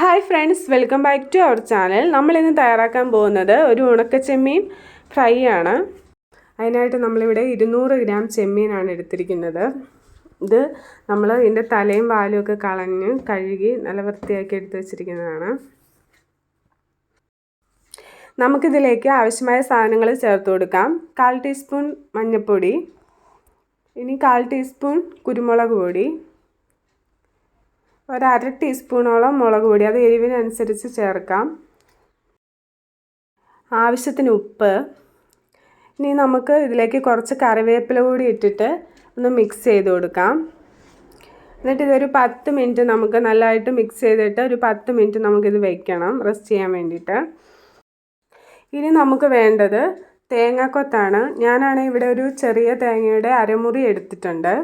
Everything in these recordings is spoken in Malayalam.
Hi friends welcome back to our channel നമ്മൾ ഇന്ന് തയ്യാറാക്കാൻ പോകുന്നത് ഒരു ഉണക്കച്ചെമ്മീൻ ഫ്രൈ ആണ്. അതിനായിട്ട് നമ്മളിവിടെ ഇരുന്നൂറ് ഗ്രാം ചെമ്മീനാണ് എടുത്തിരിക്കുന്നത്. ഇത് നമ്മൾ ഇതിന്റെ തലയും വാലും ഒക്കെ കളഞ്ഞ് കഴുകി നല്ല വൃത്തിയാക്കി എടുത്ത് വെച്ചിരിക്കുന്നതാണ്. നമുക്കിതിലേക്ക് ആവശ്യമായ സാധനങ്ങൾ ചേർത്ത് കൊടുക്കാം. കാൽ ടീസ്പൂൺ മഞ്ഞൾപ്പൊടി ഇനി കാൽ ടീസ്പൂൺ കുരുമുളക് പൊടി ഒരു അര ടീസ്പൂണോളം മുളക് പൊടി അത് എരിവിനനുസരിച്ച് ചേർക്കാം. ആവശ്യത്തിന് ഉപ്പ്. ഇനി നമുക്ക് ഇതിലേക്ക് കുറച്ച് കറിവേപ്പില കൂടി ഇട്ടിട്ട് ഒന്ന് മിക്സ് ചെയ്ത് കൊടുക്കാം. എന്നിട്ട് ഇതൊരു പത്ത് മിനിറ്റ് നമുക്ക് നല്ലതായിട്ട് മിക്സ് ചെയ്തിട്ട് ഒരു പത്ത് മിനിറ്റ് നമുക്കിത് വെക്കണം റെസ്റ്റ് ചെയ്യാൻ വേണ്ടിയിട്ട്. ഇനി നമുക്ക് വേണ്ടത് തേങ്ങാക്കൊത്താണ്. ഞാനാണെങ്കിൽ ഇവിടെ ഒരു ചെറിയ തേങ്ങയുടെ അരമുറി എടുത്തിട്ടുണ്ട്.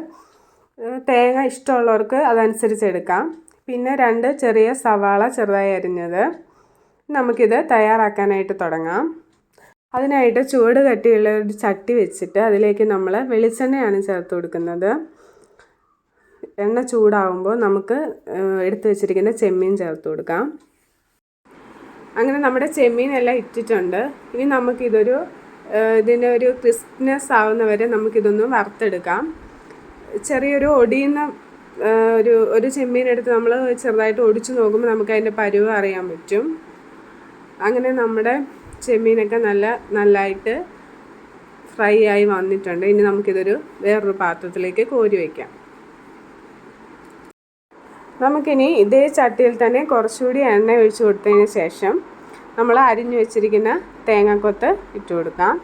തേങ്ങ ഇഷ്ടമുള്ളവർക്ക് അതനുസരിച്ച് എടുക്കാം. പിന്നെ രണ്ട് ചെറിയ സവാള ചെറുതായി അരിഞ്ഞത് നമുക്കിത് തയ്യാറാക്കാനായിട്ട് തുടങ്ങാം. അതിനായിട്ട് ചുവട് കട്ടിയുള്ള ഒരു ചട്ടി വെച്ചിട്ട് അതിലേക്ക് നമ്മൾ വെളിച്ചെണ്ണയാണ് ചേർത്ത് കൊടുക്കുന്നത്. എണ്ണ ചൂടാവുമ്പോൾ നമുക്ക് എടുത്തു വെച്ചിരിക്കുന്ന ചെമ്മീൻ ചേർത്ത് കൊടുക്കാം. അങ്ങനെ നമ്മുടെ ചെമ്മീനെല്ലാം ഇട്ടിട്ടുണ്ട്. ഇനി നമുക്കിതൊരു ഇതിന്റെ ഒരു ക്രിസ്പ്നെസ് ആവുന്ന വരെ നമുക്കിതൊന്ന് വറുത്തെടുക്കാം. ചെറിയൊരു ഒടിയുന്ന ഒരു ഒരു ചെമ്മീൻ എടുത്ത് നമ്മൾ ചെറുതായിട്ട് ഒടിച്ചു നോക്കുമ്പോൾ നമുക്ക് അതിന്റെ പരുവ് അറിയാൻ പറ്റും. അങ്ങനെ നമ്മുടെ ചെമ്മീനൊക്കെ നല്ല നല്ലതായിട്ട് ഫ്രൈ ആയി വന്നിട്ടുണ്ട്. ഇനി നമുക്കിതൊരു വേറൊരു പാത്രത്തിലേക്ക് കോരി വയ്ക്കാം നമുക്കിനി ഇതേ ചട്ടിയിൽ തന്നെ കുറച്ചുകൂടി എണ്ണ ഒഴിച്ചു കൊടുത്തതിന് ശേഷം നമ്മൾ അരിഞ്ഞു വെച്ചിരിക്കുന്ന തേങ്ങക്കൊത്ത് ഇട്ട് കൊടുക്കാം.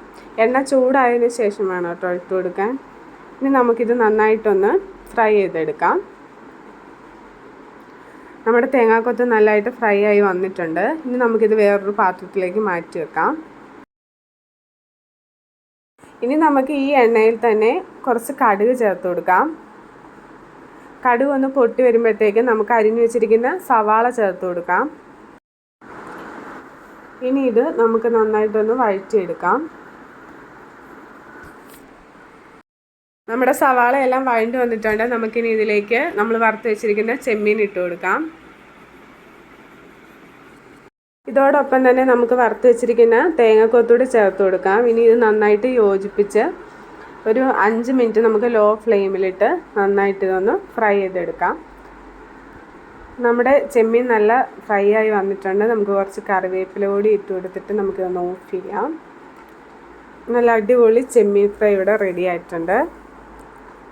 എണ്ണ ചൂടായതിന് ശേഷം വേണം കേട്ടോ ഇട്ട് കൊടുക്കാൻ. ഇനി നമുക്കിത് നന്നായിട്ടൊന്ന് ഫ്രൈ ചെയ്തെടുക്കാം. നമ്മുടെ തേങ്ങാക്കൊത്ത് നല്ലതായിട്ട് ഫ്രൈ ആയി വന്നിട്ടുണ്ട്. ഇനി നമുക്കിത് വേറൊരു പാത്രത്തിലേക്ക് മാറ്റി വെക്കാം. ഇനി നമുക്ക് ഈ എണ്ണയിൽ തന്നെ കുറച്ച് കടുക് ചേർത്ത് കൊടുക്കാം. കടുക് ഒന്ന് പൊട്ടി വരുമ്പോഴത്തേക്കും നമുക്ക് അരിഞ്ഞു വെച്ചിരിക്കുന്ന സവാള ചേർത്ത് കൊടുക്കാം. ഇനി ഇത് നമുക്ക് നന്നായിട്ടൊന്ന് വഴറ്റിയെടുക്കാം. നമ്മുടെ സവാള എല്ലാം വഴണ്ട് വന്നിട്ടുണ്ട്. നമുക്കിനി ഇതിലേക്ക് നമ്മൾ വറുത്ത് വെച്ചിരിക്കുന്ന ചെമ്മീൻ ഇട്ട് കൊടുക്കാം. ഇതോടൊപ്പം തന്നെ നമുക്ക് വറുത്ത് വെച്ചിരിക്കുന്ന തേങ്ങക്കൊത്തൂടി ചേർത്ത് കൊടുക്കാം. ഇനി ഇത് നന്നായിട്ട് യോജിപ്പിച്ച് ഒരു അഞ്ച് മിനിറ്റ് നമുക്ക് ലോ ഫ്ലെയിമിലിട്ട് നന്നായിട്ട് ഇതൊന്ന് ഫ്രൈ ചെയ്തെടുക്കാം. നമ്മുടെ ചെമ്മീൻ നല്ല ഫ്രൈ ആയി വന്നിട്ടുണ്ട്. നമുക്ക് കുറച്ച് കറിവേപ്പില കൂടി ഇട്ട് കൊടുത്തിട്ട് നമുക്കിതൊന്ന് ഓഫ് ചെയ്യാം. നല്ല അടിപൊളി ചെമ്മീൻ ഫ്രൈ ഇവിടെ റെഡി ആയിട്ടുണ്ട്.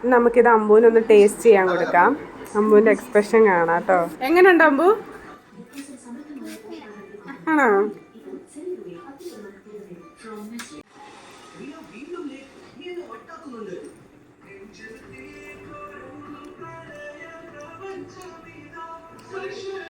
നമുക്കിത് അമ്പൂനൊന്ന് ടേസ്റ്റ് ചെയ്യാൻ കൊടുക്കാം. അമ്പൂന്റെ എക്സ്പ്രഷൻ കാണാം കേട്ടോ എങ്ങനെയുണ്ട് അമ്പു? ആണോ?